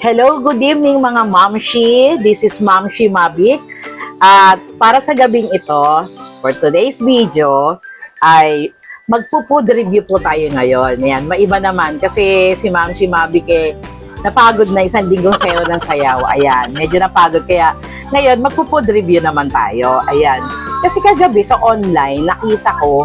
Hello, good evening mga mamshi. This is Mamshi Mabik. At para sa gabing ito, for today's video, ay magpo-food review po tayo ngayon. Yan, maiba naman kasi si Mamshi Mabik eh, napagod na isang linggong sayo ng sayaw. Ayan, medyo napagod kaya ngayon magpo-food review naman tayo. Ayan. Kasi kagabi sa online, nakita ko,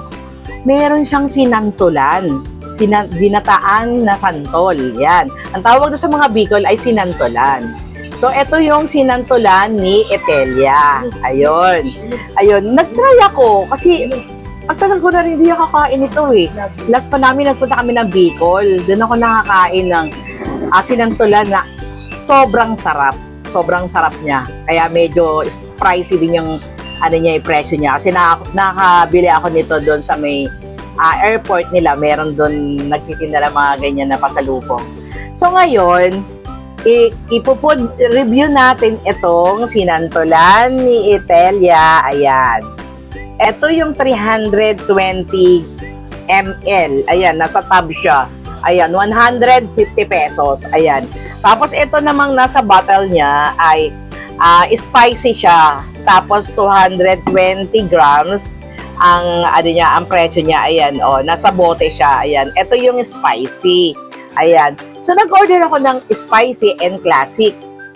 meron siyang sinantulan. Sinan, dinataan na santol. Yan. Ang tawag doon sa mga Bicol ay sinantulan. So, ito yung sinantulan ni Etelia. Ayun. Ayun. Nag-try ako kasi ang tagal ko na rin hindi nakakain ito eh. Last pa namin nagpunta kami ng Bicol. Doon ako nakakain ng uh, sinantulan na sobrang sarap. Sobrang sarap niya. Kaya medyo pricey din yung ano niya, yung presyo niya. Kasi nak- nakabili ako nito doon sa may ah, airport nila. Meron doon nagtitinda mga ganyan na pasalubong. So ngayon, i- ipupod review natin itong sinantulan ni Itelia. Ayan. Ito yung 320 ml. Ayan, nasa tab siya. Ayan, 150 pesos. Ayan. Tapos ito namang nasa bottle niya ay ah, spicy siya. Tapos 220 grams ang ano niya, ang presyo niya. Ayan, oh, nasa bote siya. Ayan. Ito yung spicy. Ayan. So nag-order ako ng spicy and classic.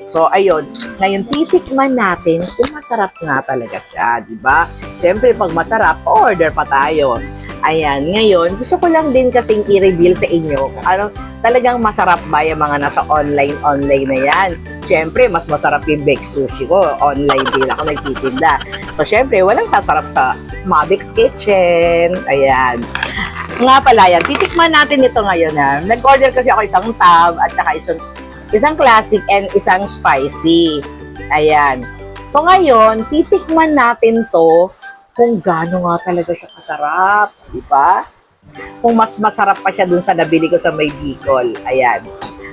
So ayun, ngayon titikman natin kung masarap nga talaga siya, di ba? Siyempre pag masarap, order pa tayo. Ayan, ngayon, gusto ko lang din kasing i-reveal sa inyo kung ano talagang masarap ba yung mga nasa online-online na yan. Siyempre, mas masarap yung baked sushi ko. Online din ako nagtitinda. So, siyempre, walang sasarap sa Mabix Kitchen. Ayan. Nga pala yan, titikman natin ito ngayon ha. Nag-order kasi ako isang tab at saka isang, isang classic and isang spicy. Ayan. So ngayon, titikman natin to kung gaano nga talaga siya kasarap. Di ba? Kung mas masarap pa siya dun sa nabili ko sa may Bicol. Ayan.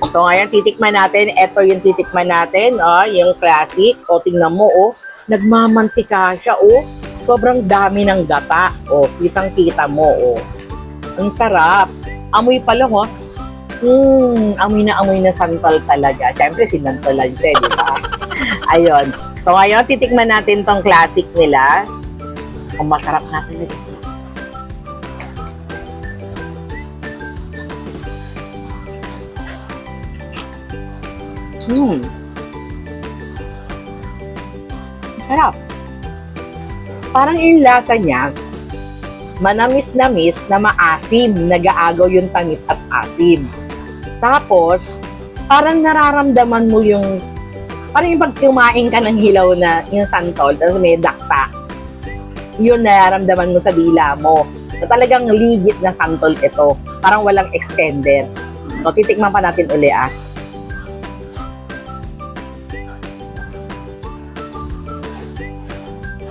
So ngayon, titikman natin. Ito yung titikman natin. Oh, yung classic. O, tingnan mo, oh. Nagmamantika siya, oh. Sobrang dami ng gata. Oh, kitang-kita mo, oh. Ang sarap. Amoy pa lang, oh. Hmm, amoy na amoy na santol talaga. Siyempre, sinantolan siya, di ba? Ayun. So, ngayon, titikman natin tong classic nila. Kung masarap nga talaga. Hmm. Sarap. Parang yung lasa niya, manamis-namis na maasim. Nag-aagaw yung tamis at asim. Tapos, parang nararamdaman mo yung parang yung pag kumain ka ng hilaw na yung santol, tapos may dakta, yun nararamdaman mo sa dila mo. Na talagang ligit na santol ito. Parang walang extender. So, titikman pa natin uli ah.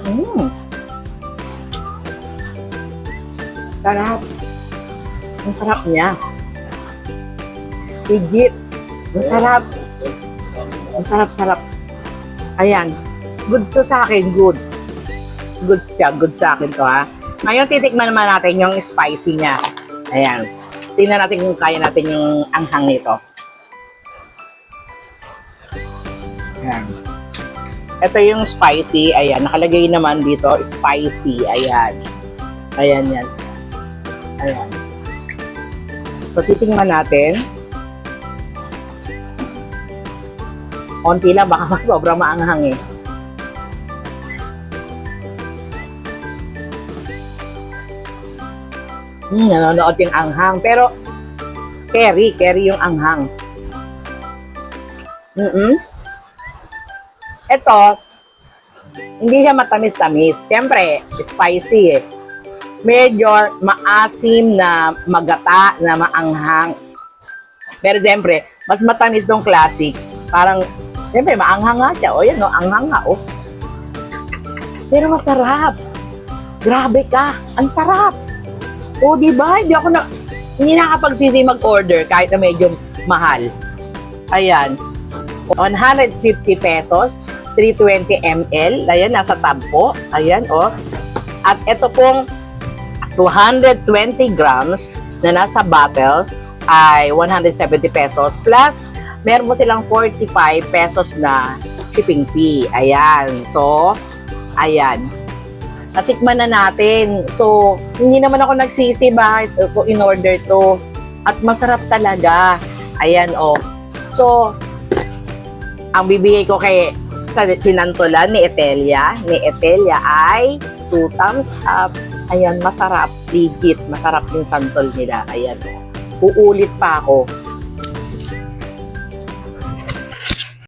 Mm. Sarap. Ang sarap niya. Higit. Ang sarap. Ang sarap-sarap. Ayan. Good to sa akin. Goods. Good siya. Good sa akin to ha. Ngayon, titikman naman natin yung spicy niya. Ayan. Tingnan natin kung kaya natin yung anghang nito. Ayan. Ito yung spicy. Ayan. Nakalagay naman dito, spicy. Ayan. Ayan yan. Ayan. So, titingnan natin. Konti lang, baka sobrang maanghang eh. Hmm, nanonood yung anghang. Pero, carry, carry yung anghang. Mm Ito, hindi siya matamis-tamis. Siyempre, spicy eh. Medyo maasim na magata na maanghang. Pero siyempre, mas matamis nung classic. Parang, siyempre, maanghang nga siya. O yan, no, anghang nga, oh. Pero masarap. Grabe ka. Ang sarap. O, di ba? Hindi ako na, hindi nakapagsisi mag-order kahit na medyo mahal. Ayan. 150 pesos, 320 ml. Ayan, nasa tab po. Ayan, oh. At ito pong 220 grams na nasa bottle ay 170 pesos plus meron mo silang 45 pesos na shipping fee. Ayan. So, ayan. Natikman na natin. So, hindi naman ako nagsisi bakit ko in-order to. At masarap talaga. Ayan, oh. So, ang bibigay ko kay sa sinantulan ni Etelia, ni Etelia ay 2 thumbs up. Ayan, masarap. Legit. Masarap yung santol nila. Ayan. Uulit pa ako.